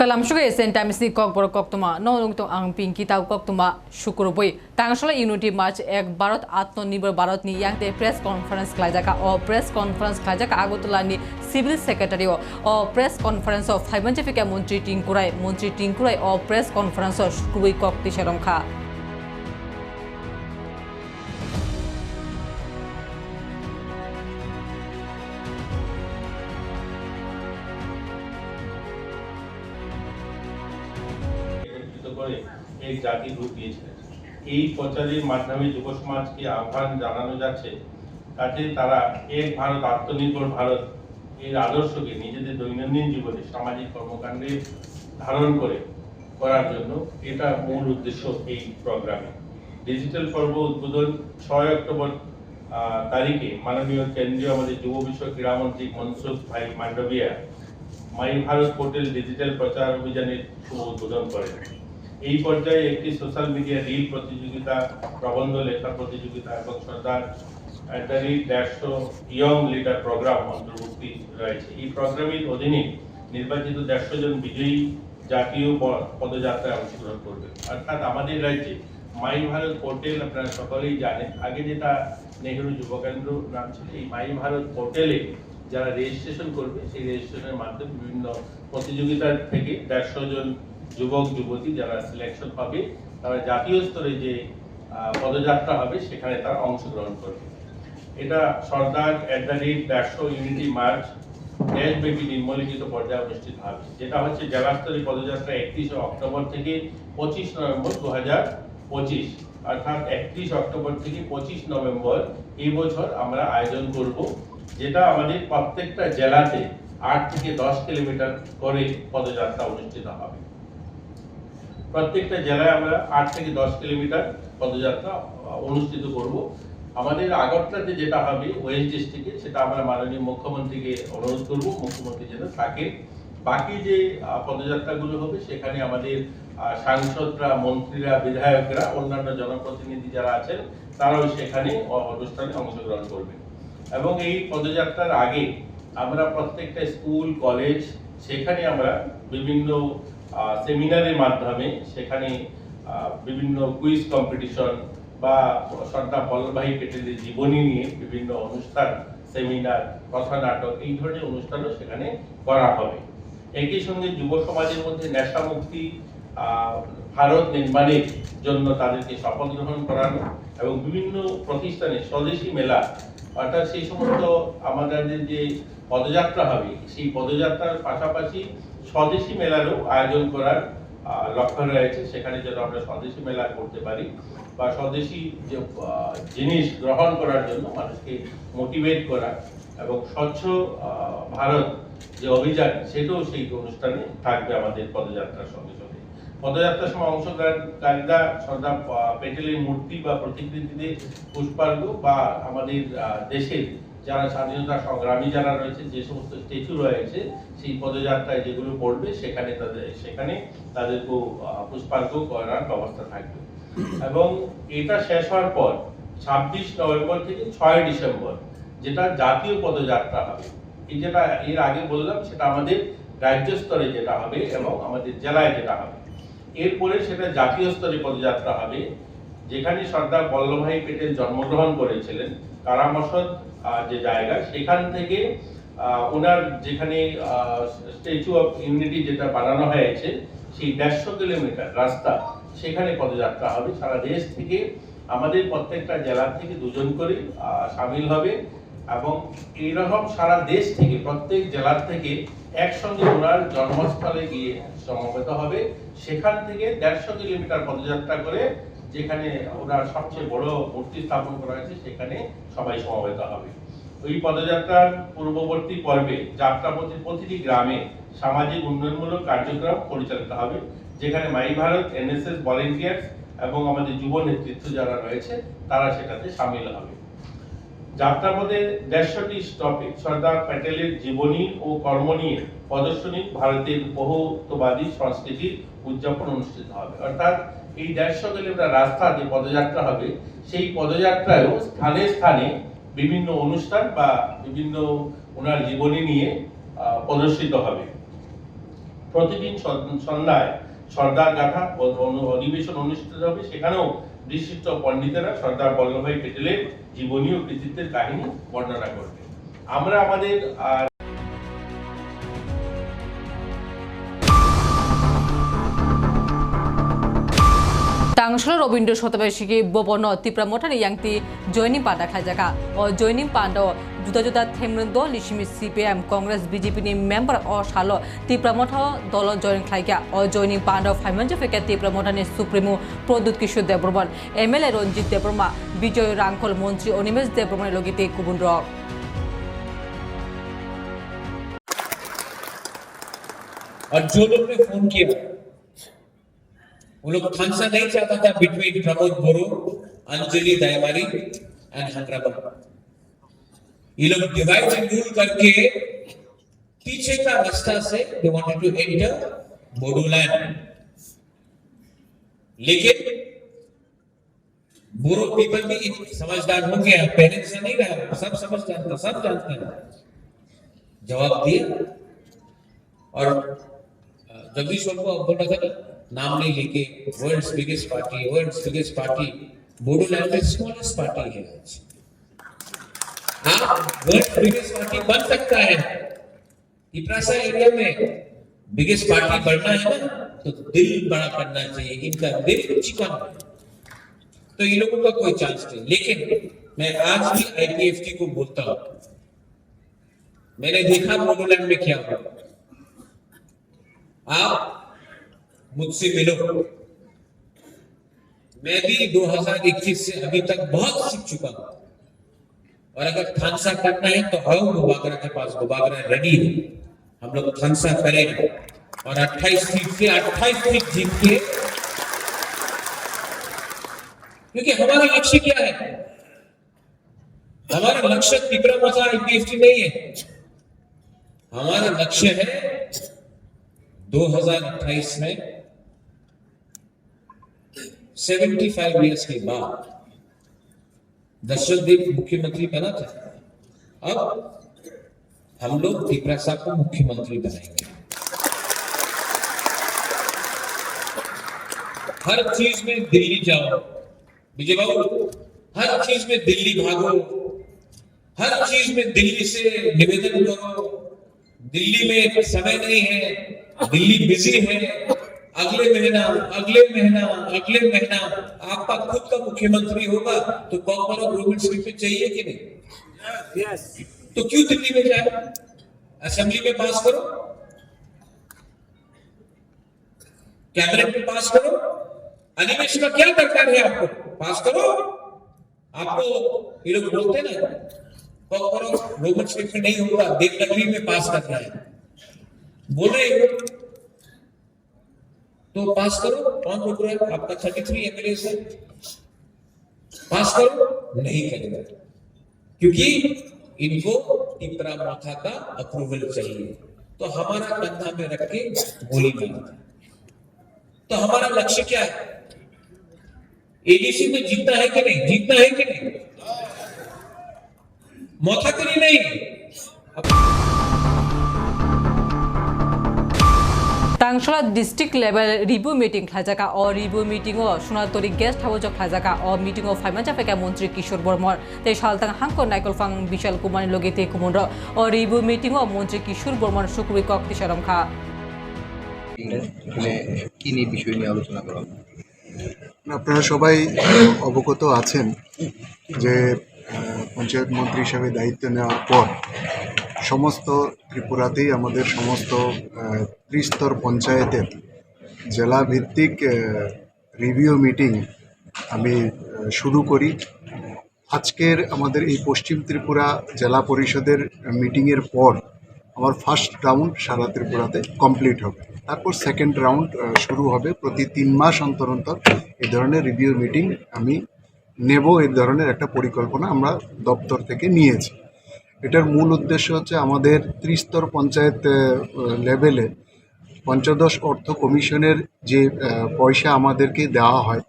kalam shuga esen time si kok bor kok tuma, no তো আং pinki tau kok tuma শুক্র বই টাঙ্গাসলা unity March এক ভারত আত্মনির্ভর ভারত নি ইয়াংতে প্রেস কনফারেন্স খাইজাকা ও প্রেস কনফারেন্স খাইজাকা আগরতলা নি সিভিল সেক্রেটারি ও প্রেস কনফারেন্স অফ ফাইবাঞ্চিফিকা মন্ত্রী টিঙ্কুরাই মন্ত্রী টিঙ্কুরাই ও প্রেস কনফারেন্স অফ শুক্রবই কক তিসারম খা করে এক জাতির রূপ দিয়েছিলেন এই প্রচারের মাধ্যমে যুব সমাজকে আহ্বান জানানো যাচ্ছে যাতে তারা এক ভারত, আত্মনির্ভর ভারত এর আদর্শকে নিজেদের দৈনন্দিন জীবনে সামাজিক কর্মকাণ্ডে ধারণ করে করার জন্য এটা মূল উদ্দেশ্য এই প্রোগ্রামে। ডিজিটাল পর্ব উদ্বোধন ছয় অক্টোবর তারিখে মাননীয় কেন্দ্রীয় আমাদের যুব বিষয় ক্রীড়ামন্ত্রী Mansukh Bhai Mandaviya my Bharat portal digital প্রচার অভিযানের শুভ উদ্বোধন করেন। এই পর্যায়ে একটি সোশ্যাল মিডিয়া রিল প্রতিযোগিতা, প্রবন্ধ লেখা প্রতিযোগিতা এবং সর্দার অ্যান্টারি দেড়শো ইয়ং লিডার প্রোগ্রাম অন্তর্ভুক্তি রয়েছে। এই প্রোগ্রামের অধীনে নির্বাচিত দেড়শো জন বিজয়ী জাতীয় পদযাত্রায় অংশগ্রহণ করবে। অর্থাৎ আমাদের রাজ্যে মাই ভারত পোর্টাল আপনারা সকলেই জানেন। আগে যেটা নেহেরু যুব কেন্দ্র নাম ছিল, এই মাই ভারত পোর্টালে যারা রেজিস্ট্রেশন করবে, সেই রেজিস্ট্রেশনের মাধ্যমে বিভিন্ন প্রতিযোগিতার থেকে দেড়শো জন যুবক, যুবতী যারা সিলেকশন হবে তারা জাতীয় স্তরে যে পদযাত্রা হবে, সেখানে তারা অংশগ্রহণ করবে। এটা সর্দার অ্যাট দ্য রেট দেড়শো ইউনিটি মার্চ দেশব্যাপী নিম্নলিখিত পর্যায়ে অনুষ্ঠিত হবে। যেটা হচ্ছে জেলা স্তরীয় পদযাত্রা একত্রিশে অক্টোবর থেকে পঁচিশ নভেম্বর দু হাজার পঁচিশ। অর্থাৎ একত্রিশ অক্টোবর থেকে পঁচিশ নভেম্বর এই বছর আমরা আয়োজন করব, যেটা আমাদের প্রত্যেকটা জেলাতে আট থেকে দশ কিলোমিটার করে পদযাত্রা অনুষ্ঠিত হবে। প্রত্যেকটা জেলায় আমরা আট থেকে দশ কিলোমিটার পদযাত্রা অনুষ্ঠিত করব। আমাদের আগরতলাতে যেটা হবে ওয়েস্ট ডিস্ট্রিক্টে সেটা আমরা মাননীয় মুখ্যমন্ত্রীকে অনুরোধ করব, মুখ্যমন্ত্রী যেন থাকে। বাকি যে পদযাত্রাগুলো হবে, সেখানে আমাদের সাংসদরা, মন্ত্রীরা, বিধায়করা, অন্যান্য জনপ্রতিনিধি যারা আছেন, তারাও সেখানে অনুষ্ঠানে অংশগ্রহণ করবেন। এবং এই পদযাত্রার আগে আমরা প্রত্যেকটা স্কুল, কলেজ, সেখানে আমরা বিভিন্ন সেমিনারের মাধ্যমে সেখানে বিভিন্ন কুইজ কম্পিটিশন বা সর্দার বল্লভভাই পেটেলের জীবনী নিয়ে বিভিন্ন অনুষ্ঠান সেমিনার কথা নাটক এই ধরনের অনুষ্ঠানও সেখানে করা হবে। একই সঙ্গে যুব সমাজের মধ্যে নেশা মুক্তি ভারত নির্মাণের জন্য তাদেরকে শপথ গ্রহণ করানো এবং বিভিন্ন প্রতিষ্ঠানে স্বদেশী মেলা, অর্থাৎ সেই সমস্ত আমাদের যে পদযাত্রা হবে, সেই পদযাত্রার পাশাপাশি স্বদেশী মেলারও আয়োজন করার লক্ষ্য রয়েছে। সেখানে যেন আমরা স্বদেশী মেলা করতে পারি বা স্বদেশী যে জিনিস গ্রহণ করার জন্য মানুষকে মোটিভেট করা এবং স্বচ্ছ ভারত যে অভিযান, সেটাও সেই অনুষ্ঠানে থাকবে আমাদের পদযাত্রার সঙ্গে সঙ্গে। পদযাত্রার সময় অংশগ্রহণকারীরা সর্দার প্যাটেলের মূর্তি বা প্রতিকৃতিতে পুষ্পার্ঘ বা আমাদের দেশের যারা স্বাধীনতা সংগ্রামী যারা রয়েছে, যে সমস্ত স্ট্যাচু রয়েছে, সেই পদযাত্রায় যেগুলো পড়বে, সেখানে তাদের, সেখানে তাদেরকে পুষ্পার্ঘ করার ব্যবস্থা থাকবে। এবং এটা শেষ হওয়ার পর, ছাব্বিশ নভেম্বর থেকে ছয় ডিসেম্বর, যেটা জাতীয় পদযাত্রা হবে। এই যেটা, এর আগে বললাম, সেটা আমাদের রাজ্য স্তরে যেটা হবে এবং আমাদের জেলায় যেটা হবে। এরপরে সেটা জাতীয় স্তরে পদযাত্রা হবে, যেখানে সর্দার বল্লভভাই পেটেল জন্মগ্রহণ করেছিলেন, কারামসদ যে জায়গা, সেখান থেকে ওনার যেখানে স্ট্যাচু অফ ইউনিটি যেটা বানানো হয়েছে, সেই দেড়শো কিলোমিটার রাস্তা, সেখানে পদযাত্রা হবে। সারা দেশ থেকে, আমাদের প্রত্যেকটা জেলা থেকে দুজন করে সামিল হবে এবং এইরকম সারা দেশ থেকে, প্রত্যেক জেলার থেকে একসঙ্গে ওনার জন্মস্থলে গিয়ে সমবেত হবে। সেখান থেকে দেড়শো কিলোমিটার পদযাত্রা করে যেখানে ওনার সবচেয়ে বড় মূর্তি স্থাপন করা হয়েছে, সেখানে সবাই সমবেত হবে। ওই পদযাত্রার পূর্ববর্তী পর্বে যাত্রাপথে প্রতিটি গ্রামে সামাজিক উন্নয়নমূলক কার্যক্রম পরিচালিত হবে, যেখানে মাই ভারত, এনএসএস ভলেন্টিয়ার্স এবং আমাদের যুব নেতৃত্ব যারা রয়েছে, তারা সেটাতে সামিল হবে। যাত্রাপথে দেড়শোটি স্টপে সর্দার প্যাটেলের জীবনী ও কর্ম নিয়ে প্রদর্শনী, ভারতের বহুত্ববাদী সংস্কৃতির উদযাপন অনুষ্ঠিত হবে। অর্থাৎ এই দেড়শো কিলোমিটার রাস্তা যে পদযাত্রা হবে, সেই পদযাত্রায়ও স্থানে স্থানে বিভিন্ন অনুষ্ঠান বা বিভিন্ন ওনার জীবনী নিয়ে প্রদর্শিত হবে। প্রতিদিন সন্ধ্যায় সর্দার গাথা অধিবেশন অনুষ্ঠিত হবে। সেখানেও বিশিষ্ট পণ্ডিতেরা সর্দার বল্লভভাই পেটেলের জীবনী ও কৃতিত্বের কাহিনী বর্ণনা করবে। আমরা আমাদের আহ, তাংশল রবীন্দ্র শতবার্ষিকী বপন ত্রিপুরা মঠানি ইয়াংতি জয়নিম পান্ডা খাইজাকা ও জয়নিম পান্ডা জুদা জুদা থেমৃন্দ লিসিমি CPM Congress BJP ni member ও সালো ত্রিপুরা মঠ দল জয়েন খাইকা ও জয়নিম পান্ডা ফাইমাঞ্জ ফেকে ত্রিপুরা মঠানি সুপ্রিমো প্রদ্যুৎ কিশোর দেববর্মন এমএলএ রঞ্জিত দেববর্মা বিজয় রাংখল মন্ত্রী অনিমেষ দেববর্মনের লগিতে কুবুন রক और जो लोग ने फोन किया वो लोग थानसा नहीं चाहता था बिटवीन प्रमोद बोरो, अंजलि दयामारी एंड हंगराबा ये लोग डिवाइड एंड रूल करके पीछे का रास्ता से they wanted to enter Bodoland लेकिन बोरो पीपल भी समझदार हो गया पहले से नहीं रहा, सब समझ जानते सब जानते हैं। जवाब दिया। और जगदीश को बोला था नाम नहीं लेके world's biggest party world's biggest party Bodoland में स्मॉलेस्ट पार्टी है आज। हाँ वर्ल्ड बिगेस्ट पार्टी बन सकता है। इप्रासा एरिया में बिगेस्ट पार्टी बढ़ना है ना तो दिल बड़ा करना चाहिए, इनका दिल चिकन तो ये लोगों का कोई चांस नहीं। लेकिन मैं आज भी आईपीएफटी को बोलता हूँ। मैंने देखा बोडोलैंड में क्या हुआ। आप मुझसे मिलो। मैं भी 2021 से अभी तक बहुत सीख चुका हूँ। और अगर थानसा करना है तो आओ गुबागरा के पास। गुबागरा रेडी है। हम लोग थानसा करेंगे और 28 सीट से 28 सीट जीत के क्योंकि हमारा लक्ष्य क्या है? हमारा लक्ष्य तिपरा मसा आईपीएफटी नहीं है। हमारा लक्ष्य है 2028 में 75 इयर्स के बाद दशरथ देव मुख्यमंत्री बना था। अब हम लोग त्रिपुरा साहब को मुख्यमंत्री बनाएँगे। हर चीज़ में दिल्ली जाओ, विजय बाबू, हर चीज़ में दिल्ली भागो, हर चीज़ में दिल्ली से निवेदन करो, दिल्ली में समय नहीं है, दिल्ली बिज़ी है अगले महीना अगले महीना अगले महीना आपका खुद का मुख्यमंत्री होगा तो कॉपर ऑफ़ गवर्नमेंट स्लिप चाहिए कि नहीं? Yes. तो क्यों दिल्ली में जाए? असेंबली में पास करो। कैबिनेट में पास करो। अधिवेश का क्या दरकार है आपको? पास करो। आपको ये लोग बोलते ना कॉपर ऑफ़ गवर्नमेंट स्लिप में नहीं होगा देवनगरी में पास करना है। बोल रहे हो? तो पास करो कौन रोक रहा है, आपका थर्टी थ्री एमएलए से पास करो, नहीं करेगा क्योंकि इनको टिपरा माथा का अप्रूवल चाहिए। तो हमारा कंधा में रख के गोली मारता तो हमारा लक्ष्य क्या है? एडीसी में जीतना है कि नहीं? जीतना है कि नहीं? मौथा 랑슐라 디스트릭 레벨 리뷰 미팅 খাজাকা অ রিভিউ মিটিং ও সোনাতরি গেস্ট হাউস খাজাকা অ মিটিং ও ফাইমাঞ্চা ফেকা মন্ত্রী কিশোর বর্মর। তে সালতাং হাঙ্কর নাইকল ফাং বিশাল কুমার লগে তে কুমন অ রিভিউ মিটিং ও মন্ত্রী কিশোর বর্মর শুকুরি কক্তি সরম খা নিয়ে আলোচনা করা আপনারা সবাই অবগত আছেন যে পঞ্চায়েত মন্ত্রী হিসাবে দায়িত্ব নেওয়ার পর সমস্ত ত্রিপুরাতেই আমাদের সমস্ত ত্রিস্তর পঞ্চায়েতের জেলা ভিত্তিক রিভিউ মিটিং আমি শুরু করি। আজকের আমাদের এই পশ্চিম ত্রিপুরা জেলা পরিষদের মিটিংয়ের পর আমার ফার্স্ট রাউন্ড সারা ত্রিপুরাতে কমপ্লিট হবে। তারপর সেকেন্ড রাউন্ড শুরু হবে। প্রতি তিন মাস অন্তর অন্তর এই ধরনের রিভিউ মিটিং আমি নেব। এই ধরনের একটা পরিকল্পনা আমরা দপ্তর থেকে নিয়েছি। এটার মূল উদ্দেশ্য হচ্ছে আমাদের ত্রিস্তর পঞ্চায়েত লেভেলে পঞ্চদশ অর্থ কমিশনের যে পয়সা আমাদেরকে দেওয়া হয়,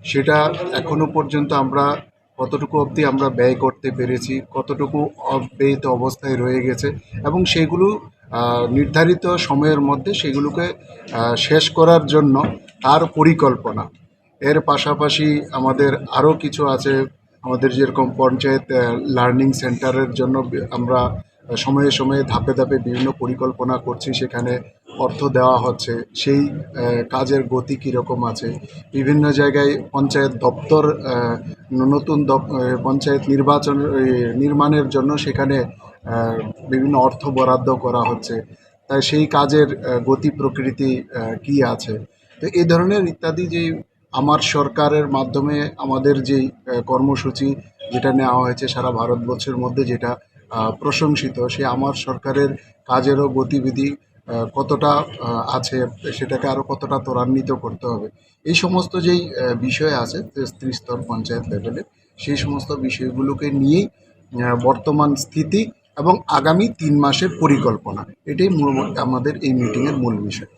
সেটা এখনও পর্যন্ত আমরা কতটুকু অবধি আমরা ব্যয় করতে পেরেছি, কতটুকু অব্যয়িত অবস্থায় রয়ে গেছে এবং সেগুলো নির্ধারিত সময়ের মধ্যে সেগুলোকে শেষ করার জন্য তার পরিকল্পনা। এর পাশাপাশি আমাদের আরও কিছু আছে আমাদের যেরকম পঞ্চায়েত লার্নিং সেন্টারের জন্য আমরা সময়ে সময়ে ধাপে ধাপে বিভিন্ন পরিকল্পনা করছি, সেখানে অর্থ দেওয়া হচ্ছে। সেই কাজের গতি কীরকম আছে? বিভিন্ন জায়গায় পঞ্চায়েত দপ্তর নতুন পঞ্চায়েত নির্বাচন নির্মাণের জন্য সেখানে বিভিন্ন অর্থ বরাদ্দ করা হচ্ছে। তাই সেই কাজের গতি প্রকৃতি কি আছে? তো এই ধরনের ইত্যাদি যে আমার সরকারের মাধ্যমে আমাদের যেই কর্মসূচি যেটা নেওয়া হয়েছে সারা ভারতবর্ষের মধ্যে যেটা প্রশংসিত, সে আমার সরকারের কাজেরও গতিবিধি কতটা আছে সেটাকে আরও কতটা ত্বরান্বিত করতে হবে। এই সমস্ত যেই বিষয় আছে ত্রিস্তর পঞ্চায়েত লেভেলে, সেই সমস্ত বিষয়গুলোকে নিয়েই বর্তমান স্থিতি এবং আগামী তিন মাসের পরিকল্পনা, এটাই আমাদের এই মিটিংয়ের মূল বিষয়।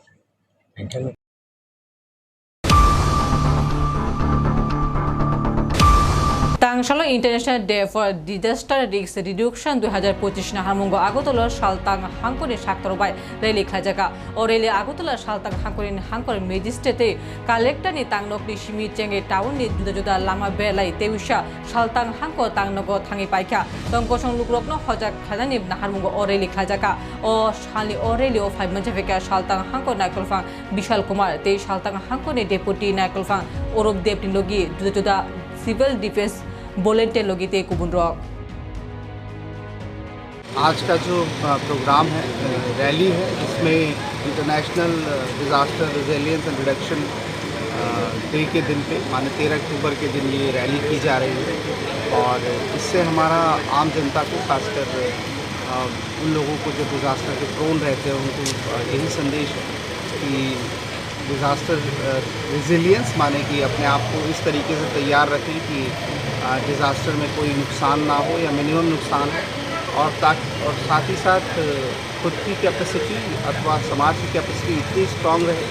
International Day for Disaster Risk Reduction 2025 na hamungo agotolo saltang hangkoni saktorbai reli khajaka o reli agotolo saltang hangkoni hangkor magistrate collector ni tangnok ni simi chenge town ni juda juda lama belai teusha saltang hangko tangnogo thangi paikha tongkosong lukrokno hojak khajani na hamungo o reli khajaka o shali o reli o five manjaveka saltang hangko naikolfang bishal kumar te saltang hangko ni deputy naikolfang orop dev ni logi juda juda civil defence बोलेंटे लोगी कुबुन rock. आज का जो programme है rally है, इसमें international disaster resilience and reduction day के दिन पे, माने तेरह अक्टूबर के दिन ये रैली की जा रही है। और इससे हमारा आम जनता को, खासकर उन लोगों को जो डिज़ास्टर के प्रोन रहते हैं, उनको यही संदेश है कि डिज़ास्टर रिजिलियंस माने कि अपने आप को इस तरीके से तैयार रखें कि डिज़ास्टर में कोई नुकसान ना हो या मिनिमम नुकसान हो। और ताकि, और साथ ही साथ, खुद की कैपेसिटी अथवा समाज की कैपेसिटी इतनी स्ट्रांग रहे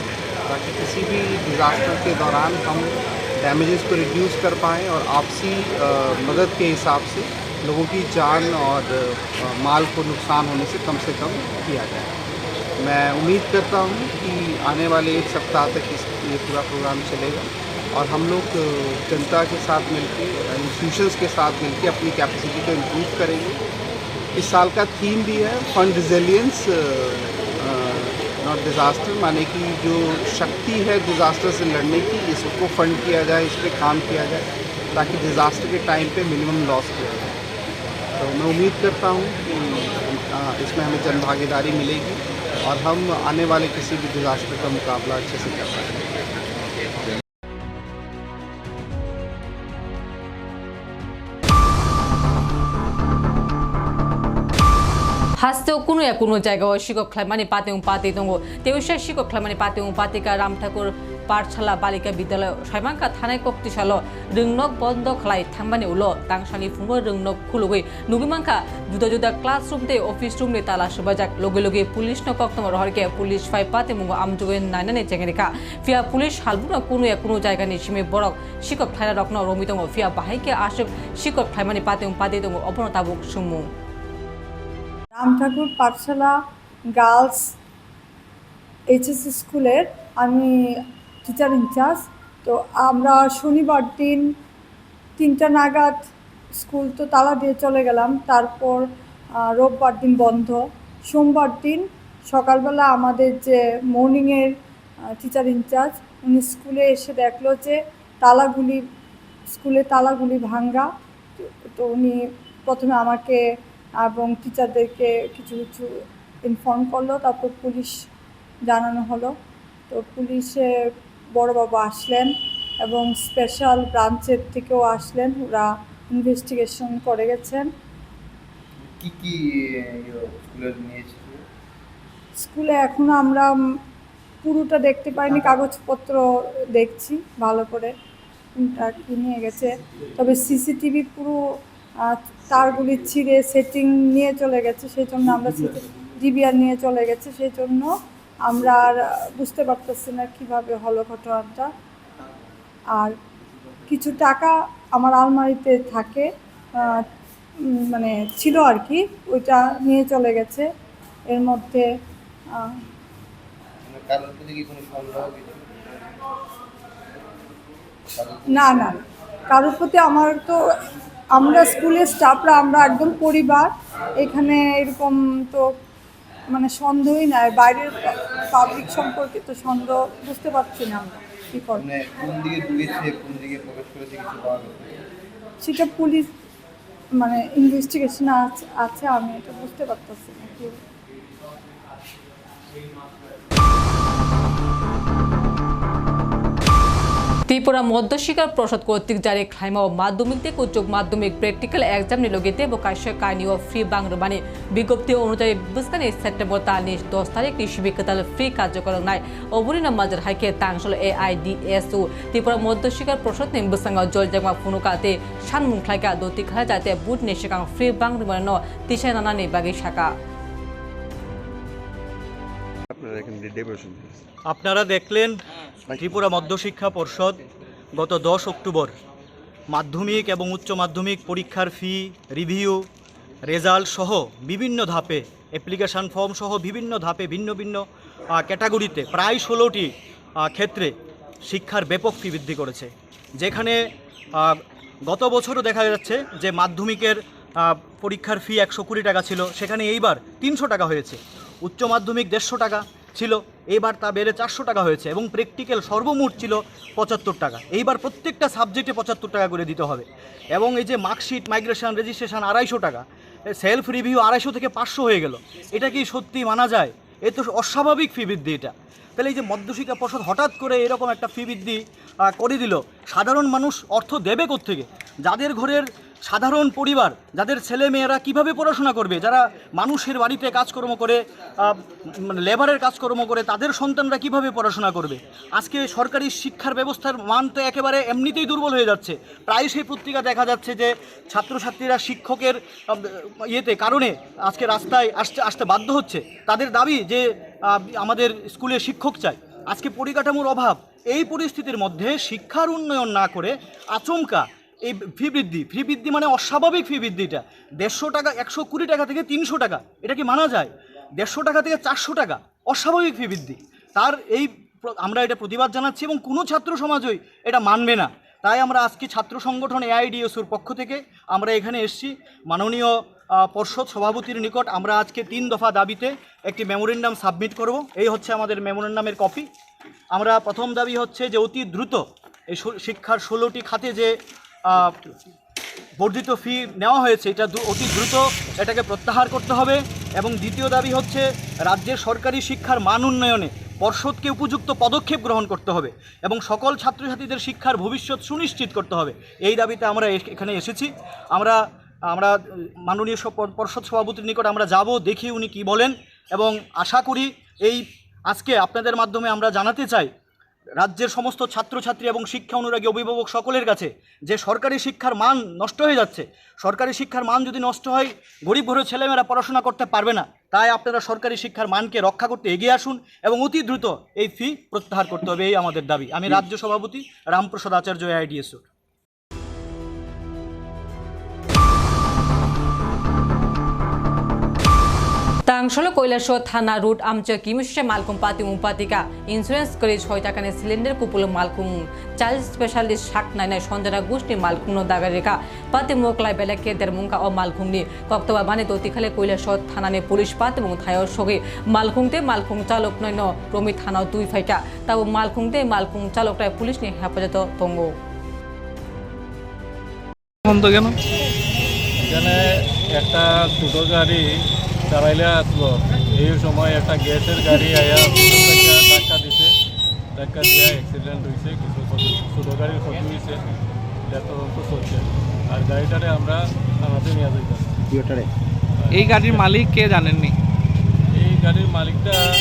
ताकि किसी भी डिज़ास्टर के दौरान हम डैमेजेस को रिड्यूस कर पाएँ और आपसी मदद के हिसाब से लोगों की जान और माल को नुकसान होने से कम से कम किया जाए। मैं उम्मीद करता हूँ कि आने वाले एक सप्ताह तक इस, ये पूरा प्रोग्राम चलेगा। और हम लोग जनता के साथ मिलकर इंस्टीट्यूशंस के साथ मिलकर अपनी कैपेसिटी को इम्प्रूव करेंगे। इस साल का थीम भी है फंड रिजिलियंस नॉट डिज़ास्टर माने कि जो शक्ति है डिज़ास्टर से लड़ने की, इसको फंड किया जाए, इस पर काम किया जाए, ताकि डिज़ास्टर के टाइम पे मिनिमम लॉस किया जाए। तो मैं उम्मीद करता हूँ कि इसमें हमें जन भागीदारी मिलेगी और हम आने वाले किसी भी डिज़ास्टर का मुकाबला अच्छे से कर पाएँगे। কোনো এক কোনো জায়গায় শিক্ষকখলা মানে পাতে পাতে দঙ্গ শিক্ষক খেলা মানে পাতে পাতিকা রাম ঠাকুর পাঠশালা, বালিকা বিদ্যালয়, সাইমাঙ্কা থানায় কক্তিশাল রিংনক বন্ধ খেলায় থামবানি উল তাংসানি ফুঙ্গ রংনক খুলুগৈ, নুগিমাঙ্কা জুদা জুদা ক্লাসরুম তে অফিস রুম তে তালা সবাজাক লগে লগে পুলিশ ন কক্তম রহরকে, পুলিশ ফাই পাতে মুগো আমজুগে নাইনানে চেঙ্গেরিকা ফিয়া পুলিশ হালবু হালবুন কোনো এক কোনো জায়গা সিমে বড়ক শিক্ষক খেলা রকন রমিতঙ্গ ফিয়া বাহাইকে আশক শিকক ঠাইমানি পাতে পাতে দঙ্গ অবনতাবুক সুমু। রাম ঠাকুর পাঠশালা গার্লস এইচএস স্কুলের আমি টিচার ইনচার্জ তো আমরা শনিবার দিন তিনটা নাগাদ স্কুল তো তালা দিয়ে চলে গেলাম। তারপর রোববার দিন বন্ধ। সোমবার দিন সকালবেলা আমাদের যে মর্নিংয়ের টিচার ইনচার্জ উনি স্কুলে এসে দেখল যে তালাগুলি, স্কুলে তালাগুলি ভাঙ্গা। তো- তো উনি প্রথমে আমাকে এবং টিচারদেরকে কিছু কিছু ইনফর্ম করল তারপর পুলিশ জানানো হলো। তো পুলিশে বড়বাবু আসলেন এবং স্পেশাল ব্রাঞ্চের থেকেও আসলেন ওরা ইনভেস্টিগেশন করে গেছেন। কি কি স্কুলে এখনও আমরা পুরোটা দেখতে পাইনি কাগজপত্র দেখছি ভালো করে। কোনটা কি নিয়ে গেছে? তবে সিসিটিভি পুরো তারগুলি ছিঁড়ে সেটিং নিয়ে চলে গেছে সেই জন্য আমরা ডিবিআর নিয়ে চলে গেছে সেই জন্য আমরা আর বুঝতে পারতেছি না কীভাবে হলো ঘটনাটা। আর কিছু টাকা আমার আলমারিতে থাকে মানে ছিল আর কি ওইটা নিয়ে চলে গেছে। এর মধ্যে মানে না না। কারোর প্রতি আমার তো আমরা স্কুলের স্টাফরা আমরা একদম পরিবার। এখানে এরকম তো মানে সন্দেহই নাই। বাইরের পাবলিক সম্পর্কে তো সন্দেহ বুঝতে পারছি না আমরা কী করব। মানে কোন দিকে ঢুকেছে কোন দিকে প্রবেশ করেছে কিছু পাওয়া সেটা পুলিশ মানে ইনভেস্টিগেশন আছে আছে আমি এটা বুঝতে পারতেছি না। ত্রিপুরা মধ্যশিক্ষা পর্ষদ কর্তৃক জারি খাইমা ও মাধ্যমিক থেকে উচ্চ মাধ্যমিক প্র্যাকটিক্যাল এক্সাম নিলগিতে বকাশ্য কাহিনী ও ফ্রি বাংরবাণী বিজ্ঞপ্তি অনুযায়ী বুসকানি সেপ্টেম্বর তানি দশ তারিখ কৃষি বিদ্যালয় ফ্রি কার্যক্রম নাই। অবরিনা মাজার হাইকে তাংসল A I D S O Tripura Madhyashiksha Parshad নি বুসাঙ্গা জলজাংমা ফুনুকাতে সানমুং খাইকা দতি খাই যাতে বুট নিশিকাং ফ্রি বাংরবাণী ন তিসাই নানানি বাগি শাখা। আপনারা এখানে আপনারা দেখলেন ত্রিপুরা মধ্যশিক্ষা পর্ষদ গত দশ অক্টোবর মাধ্যমিক এবং উচ্চ মাধ্যমিক পরীক্ষার ফি রিভিউ রেজাল্ট সহ বিভিন্ন ধাপে অ্যাপ্লিকেশান ফর্ম সহ বিভিন্ন ধাপে ভিন্ন ভিন্ন ক্যাটাগরিতে প্রায় ষোলোটি ক্ষেত্রে শিক্ষার ব্যাপক ফি বৃদ্ধি করেছে। যেখানে গত বছরও দেখা যাচ্ছে যে মাধ্যমিকের পরীক্ষার ফি একশো কুড়ি টাকা ছিল, সেখানে এইবার তিনশো টাকা হয়েছে। উচ্চ মাধ্যমিক দেড়শো টাকা ছিল এইবার তা বেড়ে চারশো টাকা হয়েছে এবং প্র্যাকটিক্যাল সর্বমোট ছিল পঁচাত্তর টাকা। এইবার প্রত্যেকটা সাবজেক্টে পঁচাত্তর টাকা করে দিতে হবে। এবং এই যে মার্কশিট, মাইগ্রেশন, রেজিস্ট্রেশন আড়াইশো টাকা, সেলফ রিভিউ আড়াইশো থেকে পাঁচশো হয়ে গেল। এটা কি সত্যি মানা যায়? এ তো অস্বাভাবিক ফি বৃদ্ধি এটা। তাহলে এই যে মধ্যশিক্ষা পর্ষদ হঠাৎ করে এরকম একটা ফি বৃদ্ধি করে দিল, সাধারণ মানুষ অর্থ দেবে থেকে যাদের ঘরের সাধারণ পরিবার, যাদের ছেলে মেয়েরা কীভাবে পড়াশোনা করবে, যারা মানুষের বাড়িতে কাজকর্ম করে মানে লেবারের কাজকর্ম করে, তাদের সন্তানরা কীভাবে পড়াশোনা করবে? আজকে সরকারি শিক্ষার ব্যবস্থার মান তো একেবারে এমনিতেই দুর্বল হয়ে যাচ্ছে। প্রায় সেই পত্রিকা দেখা যাচ্ছে যে, ছাত্রছাত্রীরা শিক্ষকের ইয়েতে, কারণে আজকে রাস্তায় আসতে আসতে বাধ্য হচ্ছে। তাদের দাবি যে আমাদের স্কুলে শিক্ষক চাই। আজকে পরিকাঠামোর অভাব। এই পরিস্থিতির মধ্যে শিক্ষার উন্নয়ন না করে আচমকা এই ফি বৃদ্ধি ফি বৃদ্ধি মানে অস্বাভাবিক ফি বৃদ্ধিটা। দেড়শো টাকা, একশো কুড়ি টাকা থেকে তিনশো টাকা, এটা কি মানা যায়? দেড়শো টাকা থেকে চারশো টাকা, অস্বাভাবিক ফি বৃদ্ধি। তার এই আমরা এটা প্রতিবাদ জানাচ্ছি এবং কোনো ছাত্র সমাজই এটা মানবে না। তাই আমরা আজকে ছাত্র সংগঠন এআইডিএসুর পক্ষ থেকে আমরা এখানে এসেছি। মাননীয় পর্ষদ সভাপতির নিকট আমরা আজকে তিন দফা দাবিতে একটি মেমোরেন্ডাম সাবমিট করব। এই হচ্ছে আমাদের মেমোরেন্ডামের কপি। আমরা প্রথম দাবি হচ্ছে যে অতি দ্রুত এই শিক্ষার ষোলোটি খাতে যে বর্ধিত ফি নেওয়া হয়েছে। এটা অতি দ্রুত এটাকে প্রত্যাহার করতে হবে এবং দ্বিতীয় দাবি হচ্ছে রাজ্যের সরকারি শিক্ষার মান উন্নয়নে পর্ষদকে উপযুক্ত পদক্ষেপ গ্রহণ করতে হবে এবং সকল ছাত্রছাত্রীদের শিক্ষার ভবিষ্যৎ সুনিশ্চিত করতে হবে। এই দাবিতে আমরা এখানে এসেছি। আমরা আমরা মাননীয় পর্ষদ সভাপতির নিকট আমরা যাব, দেখি উনি কি বলেন এবং আশা করি এই আজকে আপনাদের মাধ্যমে আমরা জানাতে চাই রাজ্যের সমস্ত ছাত্রছাত্রী এবং শিক্ষা অনুরাগী অভিভাবক সকলের কাছে যে সরকারি শিক্ষার মান নষ্ট হয়ে যাচ্ছে, সরকারি শিক্ষার মান যদি নষ্ট হয়, গরিব ঘরের ছেলেমেয়েরা পড়াশোনা করতে পারবে না। তাই আপনারা সরকারি শিক্ষার মানকে রক্ষা করতে এগিয়ে আসুন এবং অতি দ্রুত এই ফি প্রত্যাহার করতে হবে, এই আমাদের দাবি। আমি রাজ্য সভাপতি রামপ্রসাদ আচার্য আইডিএসও তাংসল কৈলাস থানা রুট আমচ কিমিশে মালকুম পাতি উপাতিকা ইন্স্যুরেন্স করে ছয় টাকানে সিলিন্ডার কুপুল মালকুম। চাইল্ড স্পেশালিস্ট শাক নাইনাই সঞ্জনা গোষ্ঠী মালকুম দাগারিকা পাতি মোকলাই বেলাকে দের মুঙ্কা ও মালকুমনি কক্তবা মানে দতিখালে কৈলাস থানানে পুলিশ পাত এবং থায় সগে। মালকুংতে মালকুং চালক নয় রমি থানাও দুই ফাইকা। তাও মালকুংতে মালকুং চালকটায় পুলিশ নিয়ে হেফাজত তঙ্গ বন্ধ কেন? এখানে একটা ছোটো গাড়ি চালাইলে আসলো এই সময় একটা গ্যাসের গাড়ি আয়া ধাক্কা দিছে। ধাক্কা দিয়ে অ্যাক্সিডেন্ট হয়েছে কিছু ক্ষতি- ছোটো গাড়ির ক্ষতি হয়েছে তদন্ত চলছে। আর গাড়িটারে আমরা থানাতে নিয়ে যাইতাম। এই গাড়ির মালিক কে জানেননি? এই গাড়ির মালিকটা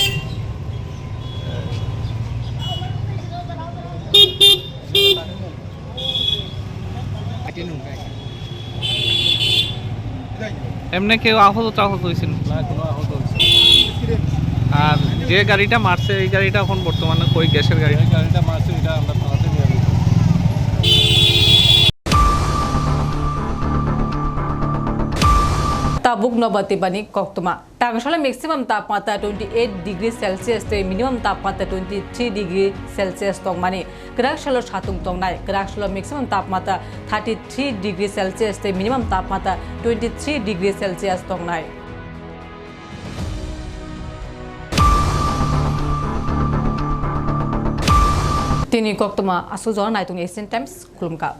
এমনি কেউ আহত টাহত হয়েছিল। না কোনো আহত হয়েছে আর যে গাড়িটা মারছে এই গাড়িটা এখন বর্তমানে কই? গ্যাসের গাড়ি? গাড়িটা tabuk nobati bani koktuma tangshala maximum tapmata 28 degree celsius te minimum tapmata 23 degree celsius tong mani krak shalo satung tong nai krak shalo maximum tapmata 33 degree celsius te minimum tapmata 23 degree celsius tong nai Tini koktuma asu zona naitung Asian Times kulumka.